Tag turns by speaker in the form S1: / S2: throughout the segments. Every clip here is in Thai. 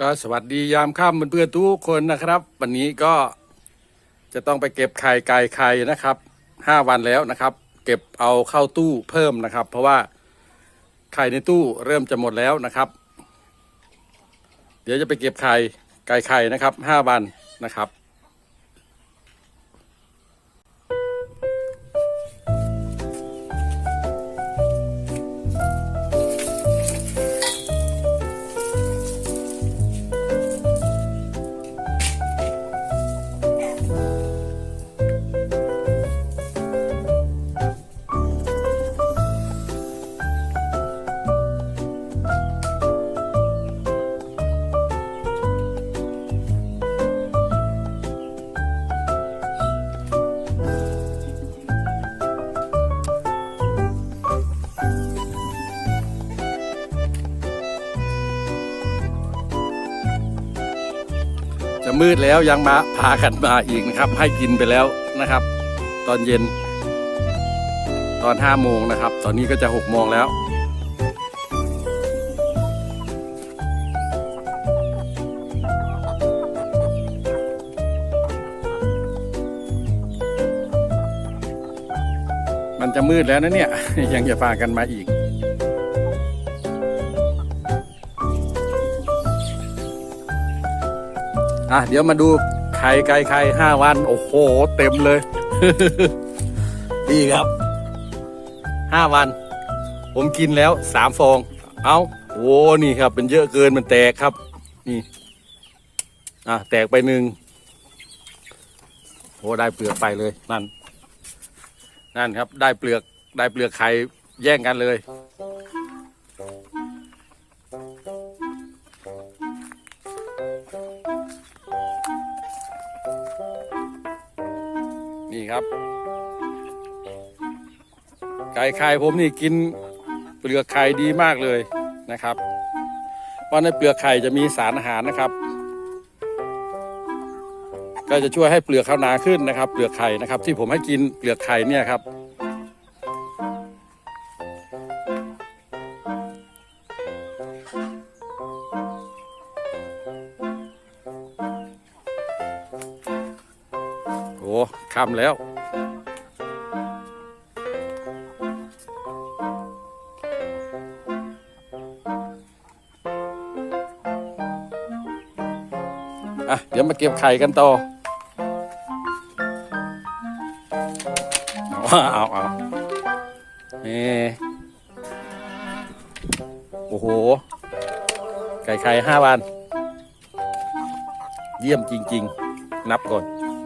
S1: ก็สวัสดียามค่ำเพื่อนๆทุกคนนะครับ วันนี้ก็จะต้องไปเก็บไข่ไก่ไข่นะครับห้าวันแล้วนะครับ เก็บเอาเข้าตู้เพิ่มนะครับ เพราะว่าไข่ในตู้เริ่มจะหมดแล้วนะครับ เดี๋ยวจะไปเก็บไข่ไก่ไข่นะครับห้าวันนะครับ มืดแล้วยังมาพากันมาอีกนะครับ ให้กินไปแล้วนะครับ ตอนเย็น ตอนห้าโมงนะครับ ตอนนี้ก็จะหกโมงแล้วมันจะมืดแล้วนะเนี่ยยังจะพากันมาอีก อะเดี๋ยวมาดูไข่ไก่ไข่ห้าวัน โอ้โห เต็มเลย ดีครับห้าวัน ผมกินแล้วสามฟอง เอาโอ้นี่ครับ เป็นเยอะเกินมันแตกครับ นี่ อะ แตกไปหนึ่งโอ้ได้เปลือกไปเลยนั่น นั่นครับ ได้เปลือกได้เปลือกไข่แย่งกันเลย ไก่ไข่ผมนี่กินเปลือกไข่ดีมากเลยนะครับ เพราะในเปลือกไข่จะมีสารอาหารนะครับ ก็จะช่วยให้เปลือกเขาหนาขึ้นนะครับ เปลือกไข่นะครับ ที่ผมให้กินเปลือกไข่เนี่ยครับโอ้ค่ำแล้ว อะเดี๋ยวมาเก็บไข่กันต่อเอาเอาเอานี่โอ้โห ไก่ไข่ห้าวันเยี่ยมจริง ๆ นับก่อน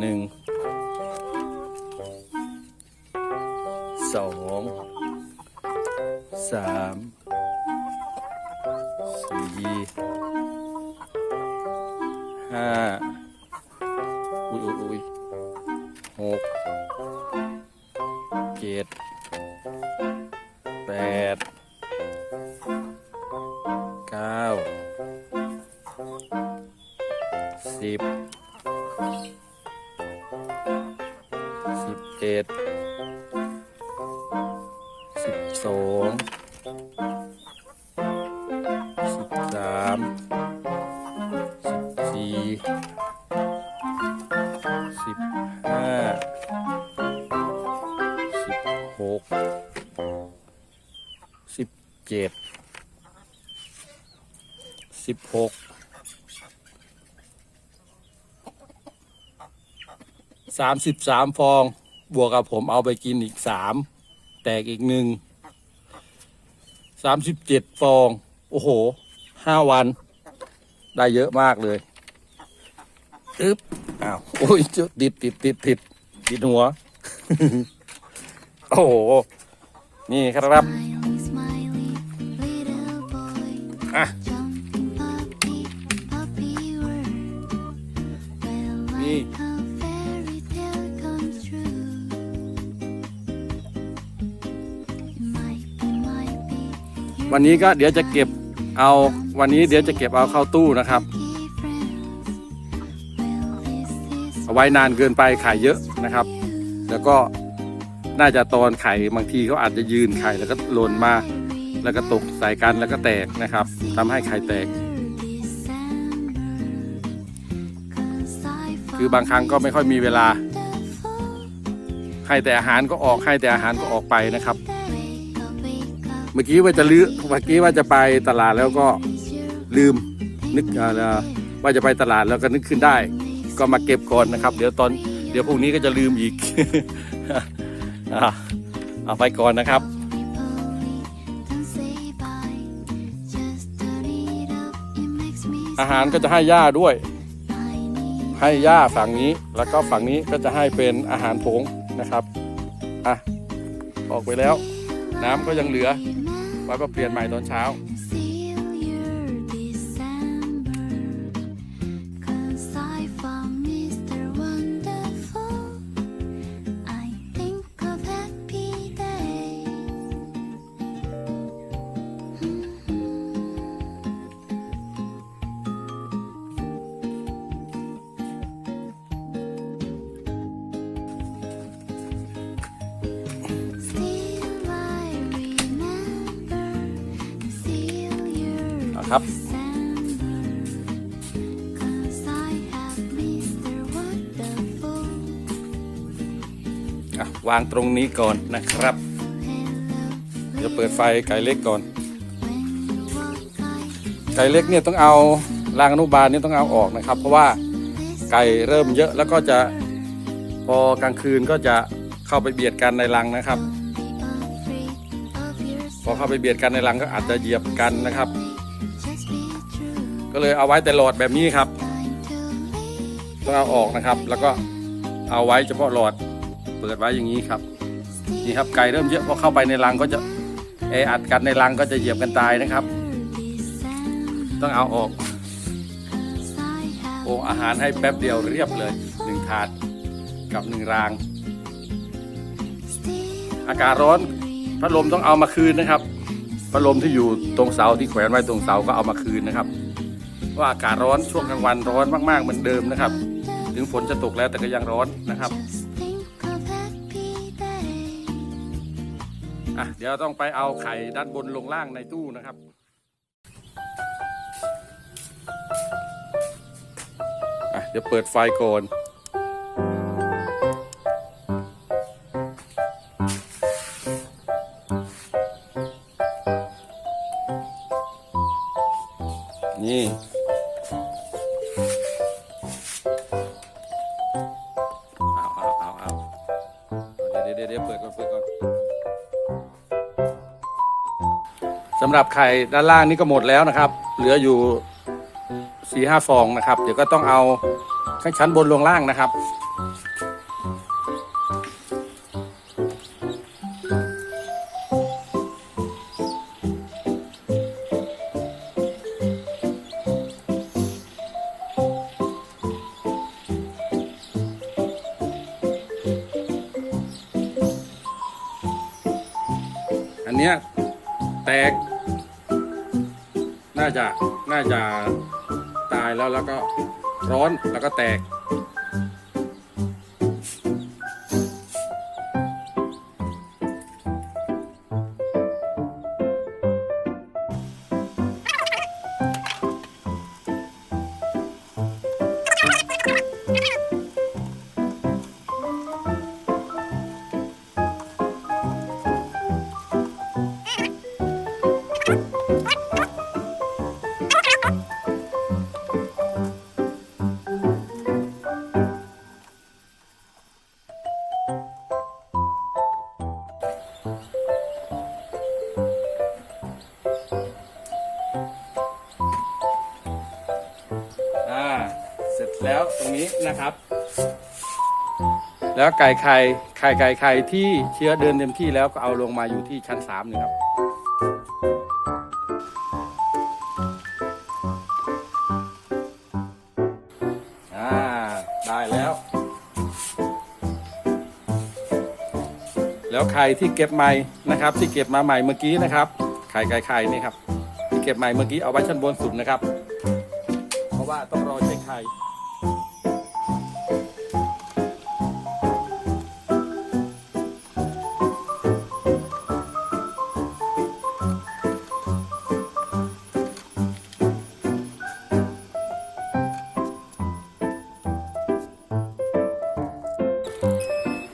S1: หนึ่งสองสามสี่ ห้าอุ้ยอุ้ยอุ้ยหกเจ็ดแปดเก้าสิบสิบเอ็ดสิบสองสิบสามามสิบสามฟอง บวกกับผมเอาไปกินอีกสามแตกอีกหนึ่งสามสิบเจ็ดฟอง โอ้โหห้าวัน ได้เยอะมากเลยอึ๊บอ้าว โอ้ยติดติดติดติดติดหัว โอ้โห นี่ครับ วันนี้ก็เดี๋ยวจะเก็บเอาวันนี้เดี๋ยวจะเก็บเอาเข้าตู้นะครับเอาไว้นานเกินไปไข่เยอะนะครับ แล้วก็น่าจะตอนไข่บางทีเขาอาจจะยืนไข่แล้วก็หล่นมา แล้วก็ตกใส่กันแล้วก็แตกนะครับ ทำให้ไข่แตก คือบางครั้งก็ไม่ค่อยมีเวลาไข่แต่อาหารก็ออกไข่แต่อาหารก็ออกไปนะครับ เมื่อกี้ว่าจะลื้อเมื่อกี้ว่าจะไปตลาดแล้วก็ลืมนึกว่าจะไปตลาดแล้วก็นึกขึ้นได้ ก็มาเก็บก่อนนะครับ เดี๋ยวตอนเดี๋ยวพรุ่งนี้ก็จะลืมอีกเอาไปก่อนนะครับอาหารก็จะให้หญ้าด้วย ให้หญ้าฝั่งนี้แล้วก็ฝั่งนี้ก็จะให้เป็นอาหารผงนะครับอะออกไปแล้ว น้ำก็ยังเหลือ แล้วก็เปลี่ยนใหม่ตอนเช้า ครับ วางตรงนี้ก่อนนะครับ เดี๋ยวเปิดไฟไก่เล็กก่อน ไก่เล็กเนี่ยต้องเอารางอนุบาลเนี่ยต้องเอาออกนะครับ เพราะว่าไก่เริ่มเยอะแล้วก็จะพอกลางคืนก็จะเข้าไปเบียดกันในรังนะครับ พอเข้าไปเบียดกันในรังก็อาจจะเหยียบกันนะครับ ก็เลยเอาไว้แต่หลอดแบบนี้ครับต้องเอาออกนะครับ แล้วก็เอาไว้เฉพาะหลอดเปิดไว้อย่างนี้ครับนี่ครับไก่เริ่มเยอะพอเข้าไปในรังก็จะแออัดกันในรังก็จะเหยียบกันตายนะครับ ต้องเอาออกโอ้อาหารให้แป๊บเดียวเรียบเลยหนึ่งถาดกับหนึ่งราง อากาศร้อนพัดลมต้องเอามาคืนนะครับพัดลมที่อยู่ตรงเสาที่แขวนไว้ตรงเสาก็เอามาคืนนะครับ ว่าอากาศร้อนช่วงกลางวันร้อนมากๆเหมือนเดิมนะครับ ถึงฝนจะตกแล้วแต่ก็ยังร้อนนะครับอะเดี๋ยวต้องไปเอาไข่ด้านบนลงล่างในตู้นะครับอะเดี๋ยวเปิดไฟก่อน หรับไข่ด้านล่างนี่ก็หมดแล้วนะครับ เหลืออยู่สี่ห้าฟองนะครับ เดี๋ยวก็ต้องเอาชั้นบนลงล่างนะครับ น่าจะตายแล้วแล้วก็ร้อนแล้วก็แตก แล้วไก่ไข่ไข่ไก่ไข่ที่เชื้อเดินเต็มที่แล้วก็เอาลงมาอยู่ที่ชั้นสามนี่ครับอาได้แล้ว แล้วไข่ที่เก็บใหม่นะครับ ที่เก็บมาใหม่เมื่อกี้นะครับ ไข่ไก่ไข่นี่ครับที่เก็บใหม่เมื่อกี้เอาไว้ชั้นบนสุดนะครับ เพราะว่าต้องรอเช็คไข่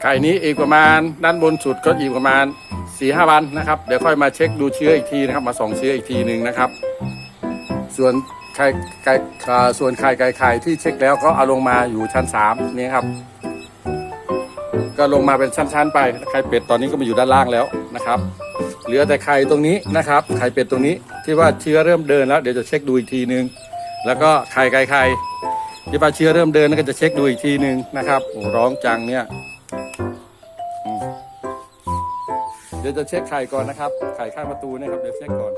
S1: ข่นี้อีกประมาณด้านบนสุดก็อีกประมาณสี่ห้าวันนะครับ เดี๋ยวค่อยมาเช็คดูเชื้ออีกทีนะครับ มาส่องเชื้ออีกทีหนึ่งนะครับ ส่วนไข่ไก่ส่วนไข่ไก่ไข่ที่เช็คแล้วก็เอาลงมาอยู่ชั้นสามนี่ครับ ก็ลงมาเป็นชั้นๆไปไข่เป็ดตอนนี้ก็มาอยู่ด้านล่างแล้วนะครับเหลือแต่ไข่ตรงนี้นะครับ ไข่เป็ดตรงนี้ที่ว่าเชื้อเริ่มเดินแล้วเดี๋ยวจะเช็คดูอีกทีนึง แล้วก็ไข่ไก่ไข่ที่ว่าเชื้อเริ่มเดินก็จะเช็คดูอีกทีนึงนะครับร้องจังเนี่ย ดี๋ยวจะเช็คไข่ก่อนนะครับ ไข่ข้างประตูนะครับ เดี๋ยวเช็คก่อน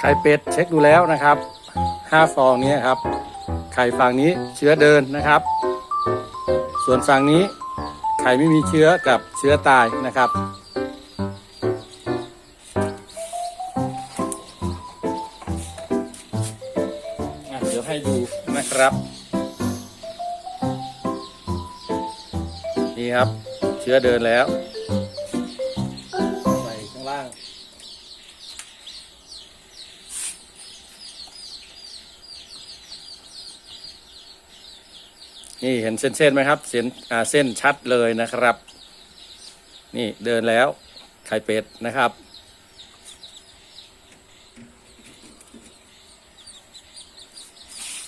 S1: ไข่เป็ดเช็คดูแล้วนะครับห้าฟองนี้ครับ ไข่ฝั่งนี้เชื้อเดินนะครับ ส่วนฝั่งนี้ไข่ไม่มีเชื้อกับเชื้อตายนะครับเดี๋ยวให้ดูนะครับ นี่ครับ เชื้อเดินแล้ว นี่เห็นเส้นๆไหมครับ เส้นอ่าเส้นชัดเลยนะครับ นี่เดินแล้วไข่เป็ดนะครับ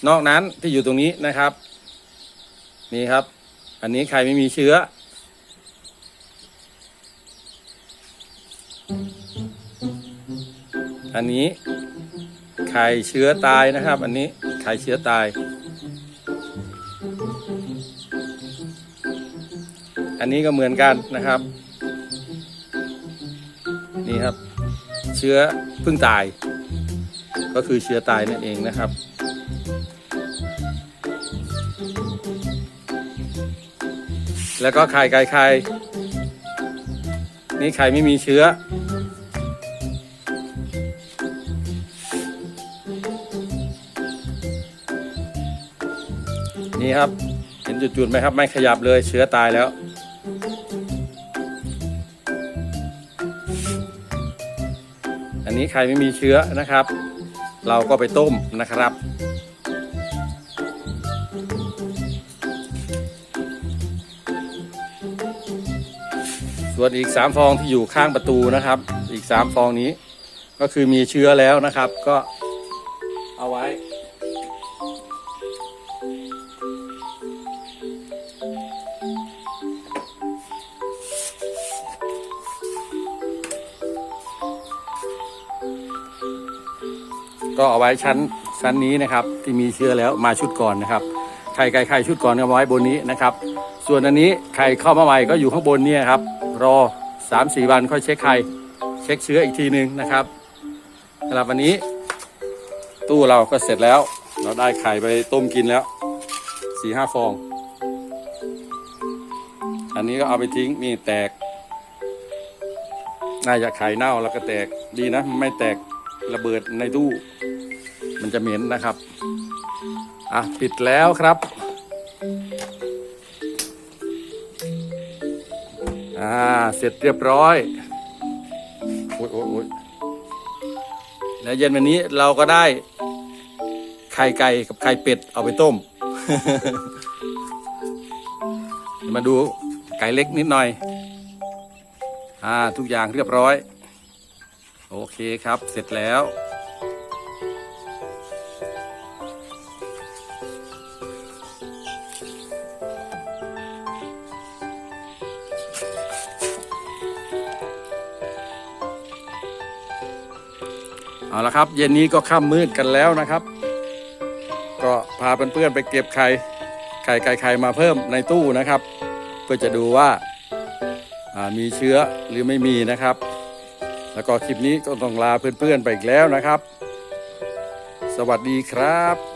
S1: นอกนั้นที่อยู่ตรงนี้นะครับ นี่ครับ อันนี้ไข่ไม่มีเชื้ออันนี้ไข่เชื้อตายนะครับ อันนี้ไข่เชื้อตาย อันนี้ก็เหมือนกันนะครับ นี่ครับ เชื้อเพิ่งตาย ก็คือเชื้อตายนั่นเองนะครับแล้วก็ไข่ไก่ไข่นี่ไข่ไม่มีเชื้อ นี่ครับ ห็นจุดๆไหมครับ ไม่ขยับเลยเชื้อตายแล้ว อันนี้ไข่ไม่มีเชื้อนะครับ เราก็ไปต้มนะครับส่วนอีก 3 ฟองที่อยู่ข้างประตูนะครับ อีก 3 ฟองนี้ ก็คือมีเชื้อแล้วนะครับ ก็เอาไว้ ก็เอาไว้ชั้นชั้นนี้นะครับ ที่มีเชื้อแล้วมาชุดก่อนนะครับไข่ไก่ไข่ชุดก่อนเอาไว้บนนี้นะครับ ส่วนอันนี้ไข่เข้ามาใหม่ก็อยู่ข้างบนเนี่ยครับ รอ3าสี่วันค่อยเช็คไข่เช็คเชื้ออีกทีหนึ่งนะครับสำหรับวันนี้ ตู้เราก็เสร็จแล้ว เราได้ไข่ไปต้มกินแล้วสี่ห้าฟอง อันนี้ก็เอาไปทิ้งนี่แตก น่าจะไข่เน่าแล้วก็แตกดีนะ ไม่แตกระเบิดในตู้ มันจะเหม็นนะครับ อะ ปิดแล้วครับ อ่า เสร็จเรียบร้อย โอ้ยโอ้ยโอ้ยแล้วเย็นวันนี้เราก็ได้ ไข่ไก่กับไข่เป็ดเอาไปต้ม มาดูไก่เล็กนิดหน่อย อ่า ทุกอย่างเรียบร้อย โอเคครับ เสร็จแล้ว ละครับ เย็นนี้ก็ค่ำมืดกันแล้วนะครับ ก็พาเพื่อนๆไปเก็บไข่ไข่ไก่ไข่มาเพิ่มในตู้นะครับ เพื่อจะดูว่าามีเชื้อหรือไม่มีนะครับ แล้วก็คลิปนี้ก็ต้องลาเพื่อนๆไปอีกแล้วนะครับ สวัสดีครับ